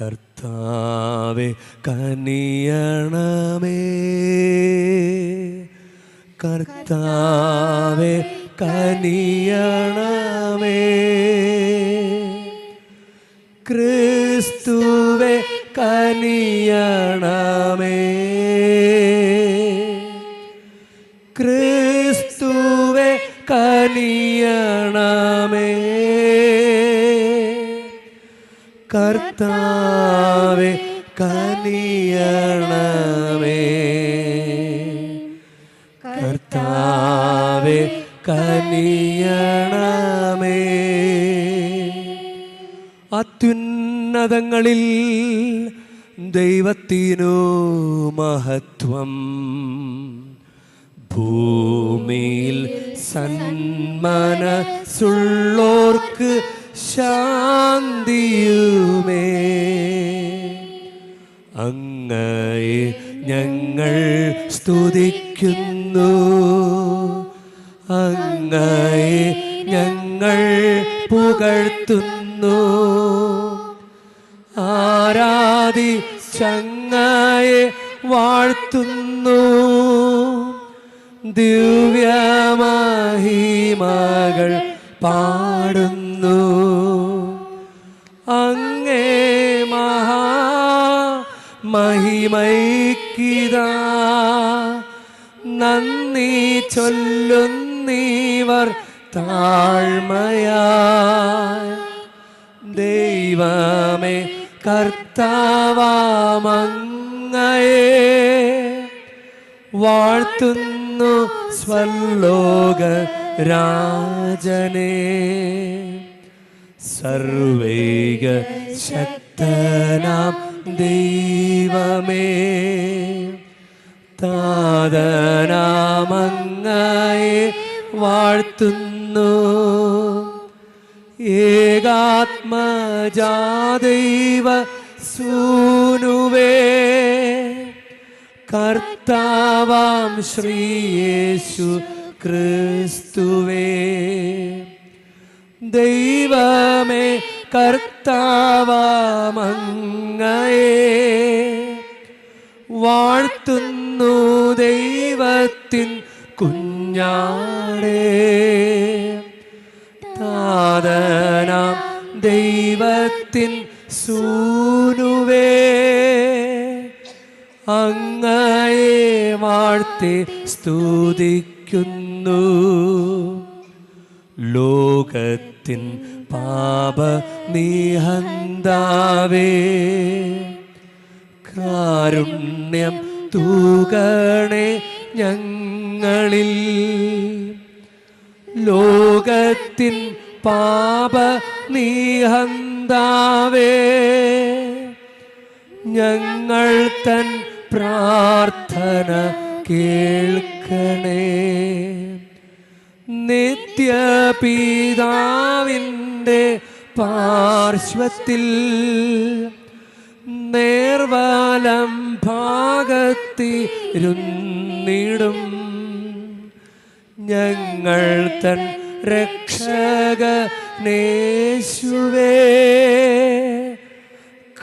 കർത്താവെ കനിയണമേ. കർത്താവെ കനിയണമേ. ക്രിസ്തുവെ കനിയണമേ. കർത്താവെ കനിയണമേ. കർത്താവെ കനിയണമേ. അത്യുന്നതങ്ങളിൽ ദൈവത്തിനു മഹത്വം. ഭൂമിയിൽ സന്മനസുള്ളോർക്ക് ശാന്തിയുമേ. അങ്ങയെ ഞങ്ങൾ സ്തുതിക്കുന്നു. അങ്ങയെ ഞങ്ങൾ പുകഴ്ത്തുന്നു. ആരാധി ചങ്ങയെ വാഴ്ത്തുന്നു. ദിവ്യമഹിമകൾ പാടുന്നു. മഹിമൈക്കിതാ നന്ദി ചൊല്ലുന്നീവർ താഴ്മയാ. ദൈവമേ കർത്താവാമങ്ങയെ വാഴ്ത്തുന്നു സ്വലോക രാജനെ. സർവേക ശക്തനാം ദൈവമേ താതനാമങ്ങയെ വാഴ്ത്തുന്നു. ഏകാത്മജാദൈവ സൂനുവേ കർത്താവാം ശ്രീയേശു ക്രിസ്തുവേ. ദൈവമേ കർത്താവാമങ്ങയെ വാഴ്ത്തുന്നു ദൈവത്തിൻ കുഞ്ഞാടേ. താതന ദൈവത്തിൻ സൂനുവേ. അങ്ങയെ വാഴ്ത്തി സ്തുതിക്കുന്നു. ലോകത്തിൻ പാപ നിഹന്താവേ. കാരുണ്യം തൂകണേ ഞങ്ങളിൽ. ലോകത്തിൻ പാപ നീഹന്താവേ ഞങ്ങൾ തൻ പ്രാർത്ഥന കേൾക്കണേ. നിത്യപിതാവിന്റെ പാർശ്വത്തിൽ നേർവലം ഭാഗത്തിരുന്നിടും. ഞങ്ങൾ തൻ രക്ഷകനേശുവേ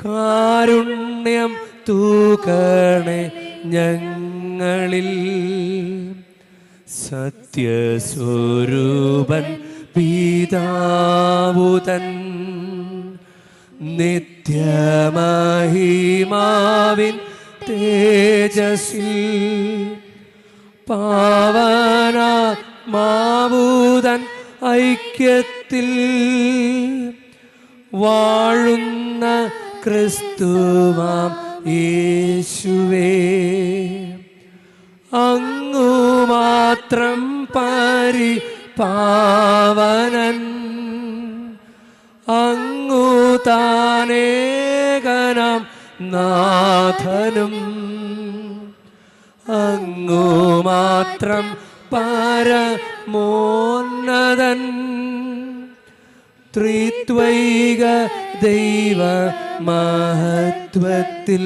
കാരുണ്യം തൂക്കണേ ഞങ്ങളിൽ. സത്യസ്വരൂപൻ പിതാവുതൻ നിത്യമഹിമാവിൻ തേജസ്സിൽ പാവനാത്മാവൂതൻ ഐക്യത്തിൽ വാഴുന്ന ക്രിസ്തുവാം യേശുവേ. അങ്ങു മാത്രം പരി പാവനൻ അങ്ങു താനേകനാം നാഥനും അങ്ങു മാത്രം പരമോന്നതൻ. ത്രിത്വൈക ദൈവ മഹത്വത്തിൽ